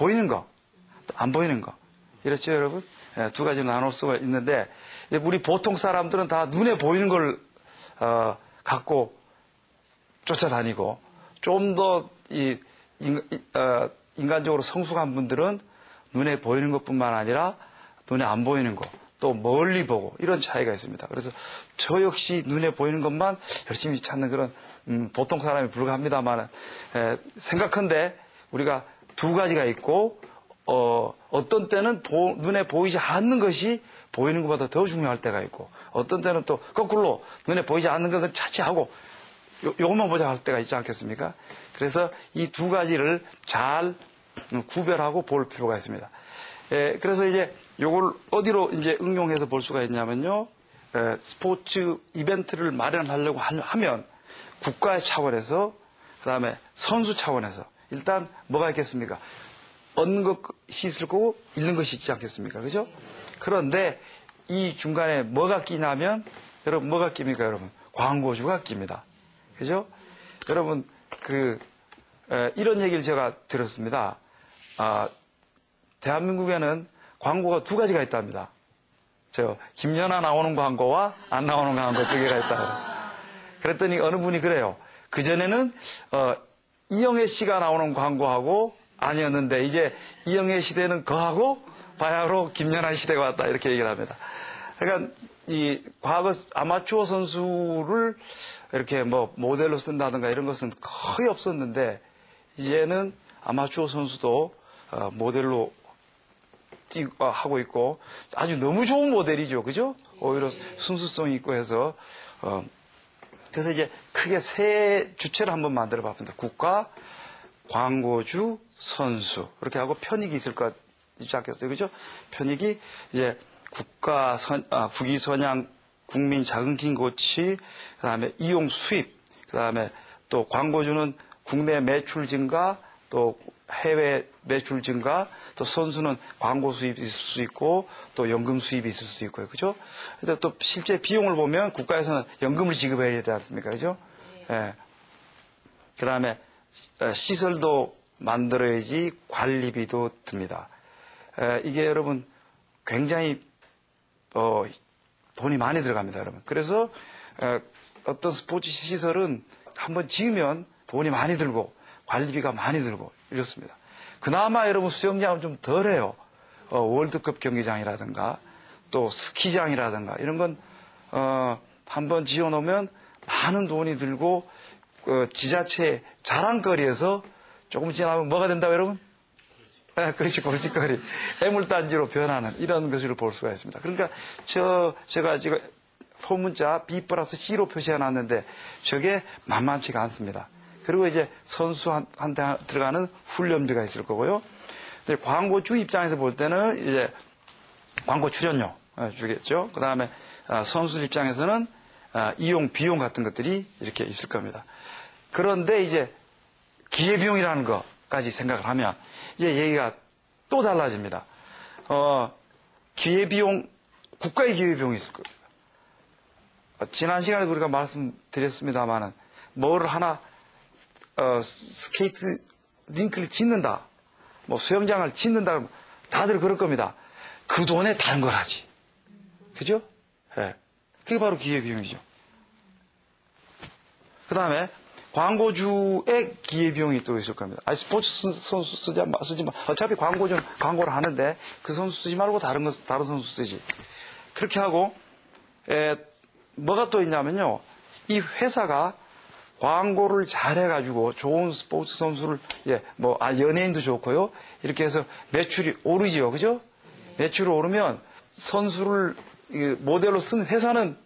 보이는 거, 또안 보이는 거. 이렇죠, 여러분? 예, 두 가지로 나눌 수가 있는데, 우리 보통 사람들은 다 눈에 보이는 걸, 어, 갖고 쫓아다니고, 좀 더, 이, 인, 어, 인간적으로 성숙한 분들은 눈에 보이는 것 뿐만 아니라 눈에 안 보이는 것, 또 멀리 보고 이런 차이가 있습니다. 그래서 저 역시 눈에 보이는 것만 열심히 찾는 그런 음, 보통 사람이 불가합니다만 생각한데 우리가 두 가지가 있고 어, 어떤 때는 보, 눈에 보이지 않는 것이 보이는 것보다 더 중요할 때가 있고 어떤 때는 또 거꾸로 눈에 보이지 않는 것은 차치하고 요, 요것만 보자 할 때가 있지 않겠습니까? 그래서 이 두 가지를 잘 구별하고 볼 필요가 있습니다. 에, 그래서 이제 요걸 어디로 이제 응용해서 볼 수가 있냐면요. 에, 스포츠 이벤트를 마련하려고 하면 국가 차원에서 그다음에 선수 차원에서 일단 뭐가 있겠습니까? 얻는 것이 있을 거고 잃는 것이 있지 않겠습니까? 그죠? 그런데 이 중간에 뭐가 끼냐면 여러분 뭐가 끼입니까 여러분? 광고주가 끼입니다. 그죠? 여러분 그 에, 이런 얘기를 제가 들었습니다. 아, 대한민국에는 광고가 두 가지가 있답니다. 저 김연아 나오는 광고와 안 나오는 광고 두 개가 있다. 그랬더니 어느 분이 그래요. 그 전에는 어, 이영애 씨가 나오는 광고하고 아니었는데 이제 이영애 시대는 거하고 바야흐로 김연아 시대가 왔다 이렇게 얘기를 합니다. 그러니까 이 과거 아마추어 선수를 이렇게 뭐 모델로 쓴다든가 이런 것은 거의 없었는데 이제는 아마추어 선수도 어, 모델로 하고 있고 아주 너무 좋은 모델이죠, 그죠? 오히려 순수성이 있고 해서 어, 그래서 이제 크게 세 주체를 한번 만들어 봤습니다. 국가, 광고주, 선수 그렇게 하고 편익이 있을 것 있지 않겠어요, 그죠? 편익이 이제 국가 선, 아, 국위 선양, 국민 자긍심 고치, 그 다음에 이용 수입, 그 다음에 또 광고주는 국내 매출 증가, 또 해외 매출 증가, 또 선수는 광고 수입이 있을 수 있고, 또 연금 수입이 있을 수 있고요. 그죠? 근데 또 실제 비용을 보면 국가에서는 연금을 지급해야 되지 않습니까? 그죠? 예. 네. 그 다음에 시설도 만들어야지 관리비도 듭니다. 에, 이게 여러분 굉장히 어, 돈이 많이 들어갑니다, 여러분. 그래서 에, 어떤 스포츠 시설은 한번 지으면 돈이 많이 들고 관리비가 많이 들고 이렇습니다. 그나마 여러분 수영장은 좀 덜해요. 어, 월드컵 경기장이라든가 또 스키장이라든가 이런 건 어, 한번 지어놓으면 많은 돈이 들고 그 지자체 자랑거리에서 조금 지나면 뭐가 된다고 여러분? 네, 그렇지, 골칫거리. 애물단지로 변하는 이런 것을 볼 수가 있습니다. 그러니까 저, 제가 지금 소문자 B 플러스 C로 표시해 놨는데 저게 만만치가 않습니다. 그리고 이제 선수한테 들어가는 훈련비가 있을 거고요. 근데 광고주 입장에서 볼 때는 이제 광고 출연료 주겠죠. 그 다음에 아, 선수 입장에서는 아, 이용 비용 같은 것들이 이렇게 있을 겁니다. 그런데 이제 기회비용이라는 것까지 생각을 하면 이제 얘기가 또 달라집니다. 어, 기회비용, 국가의 기회비용이 있을 겁니다. 어, 지난 시간에 우리가 말씀드렸습니다만은 뭘 하나 어, 스케이트 링크를 짓는다, 뭐 수영장을 짓는다, 다들 그럴 겁니다. 그 돈에 다른 걸 하지. 그죠? 예. 네. 그게 바로 기회비용이죠. 그 다음에 광고주의 기회비용이 또 있을 겁니다. 아니, 스포츠 선수 쓰지, 마, 쓰지 마. 어차피 광고는 광고를 하는데 그 선수 쓰지 말고 다른 거, 다른 선수 쓰지. 그렇게 하고, 에, 뭐가 또 있냐면요. 이 회사가 광고를 잘해가지고 좋은 스포츠 선수를, 예, 뭐, 아, 연예인도 좋고요. 이렇게 해서 매출이 오르지요. 그죠? 매출이 오르면 선수를 모델로 쓴 회사는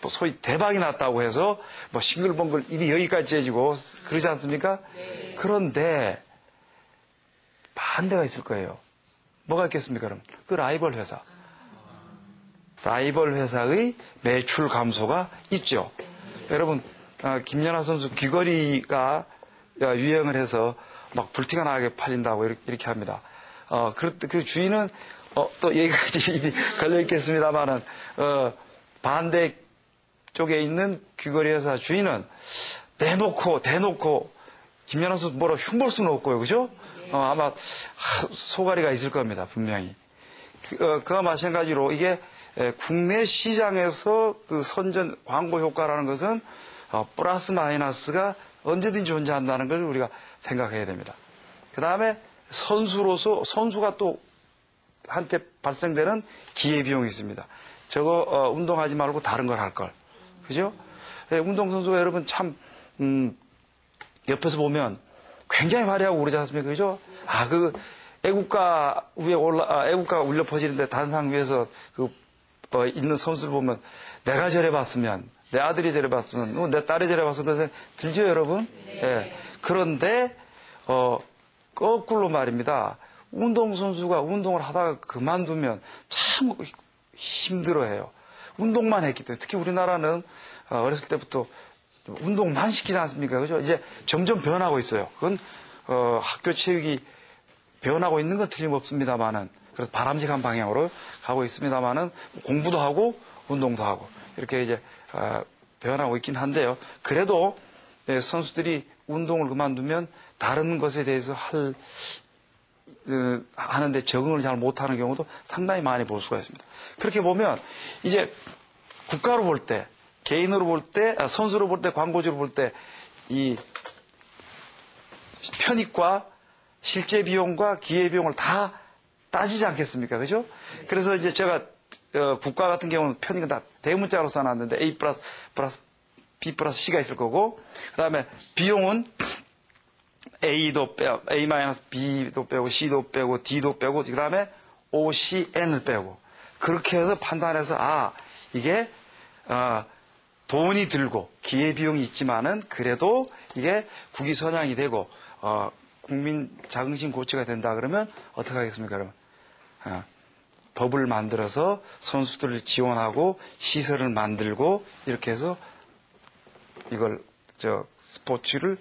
뭐 소위 대박이 났다고 해서 뭐 싱글벙글 입이 여기까지 째지고 그러지 않습니까? 네. 그런데 반대가 있을 거예요. 뭐가 있겠습니까, 그럼? 그 라이벌 회사. 라이벌 회사의 매출 감소가 있죠. 여러분, 아, 김연아 선수 귀걸이가 유행을 해서 막 불티가 나게 팔린다고 이렇게 합니다. 어, 그, 그 주인은 어, 또 여기까지 걸려 있겠습니다만은 어, 반대 쪽에 있는 귀걸이 회사 주인은 대놓고 대놓고 김연아 선수 뭐라 흉볼 수는 없고요, 그죠? 어, 아마 하, 소가리가 있을 겁니다, 분명히. 그, 어, 그와 마찬가지로 이게 에, 국내 시장에서 그 선전 광고 효과라는 것은 어, 플러스 마이너스가 언제든지 존재한다는 걸 우리가 생각해야 됩니다. 그 다음에 선수로서 선수가 또 한때 발생되는 기회비용이 있습니다. 저거 어, 운동하지 말고 다른 걸 할 걸. 그죠? 예, 운동선수가 여러분 참 음, 옆에서 보면 굉장히 화려하고 그러지 않습니까? 그죠? 아, 그 애국가 위에 올라, 아, 애국가가 울려 퍼지는데 단상 위에서 그 어, 있는 선수를 보면 내가 저래 봤으면 내 아들이 저래 봤으면 어, 내 딸이 저래 봤으면 들죠 여러분? 예. 그런데 어, 거꾸로 말입니다. 운동선수가 운동을 하다가 그만두면 참 힘들어해요. 운동만 했기 때문에 특히 우리나라는 어, 어렸을 때부터 운동만 시키지 않습니까? 그죠? 이제 점점 변하고 있어요. 그건 어, 학교 체육이 변하고 있는 건 틀림없습니다만은 그래서 바람직한 방향으로 가고 있습니다만은 공부도 하고 운동도 하고 이렇게 이제 어, 변하고 있긴 한데요. 그래도 예, 선수들이 운동을 그만두면 다른 것에 대해서 할 어, 하는데 적응을 잘 못하는 경우도 상당히 많이 볼 수가 있습니다. 그렇게 보면 이제 국가로 볼 때, 개인으로 볼 때, 아, 선수로 볼 때, 광고주로 볼 때 이 편익과 실제 비용과 기회 비용을 다 따지지 않겠습니까? 그죠? 그래서 이제 제가 어, 국가 같은 경우는 편익은 다 대문자로 써놨는데 A 플러스 플러스 B 플러스 C가 있을 거고 그 다음에 비용은 A도 빼, A 마이너스 B도 빼고 C도 빼고 D도 빼고 그 다음에 O, C, N을 빼고 그렇게 해서 판단해서 아 이게 어, 돈이 들고 기회 비용이 있지만은 그래도 이게 국위 선양이 되고 어, 국민 자긍심 고취가 된다 그러면 어떻게 하겠습니까? 그러면 어, 법을 만들어서 선수들을 지원하고 시설을 만들고 이렇게 해서 이걸 저 스포츠를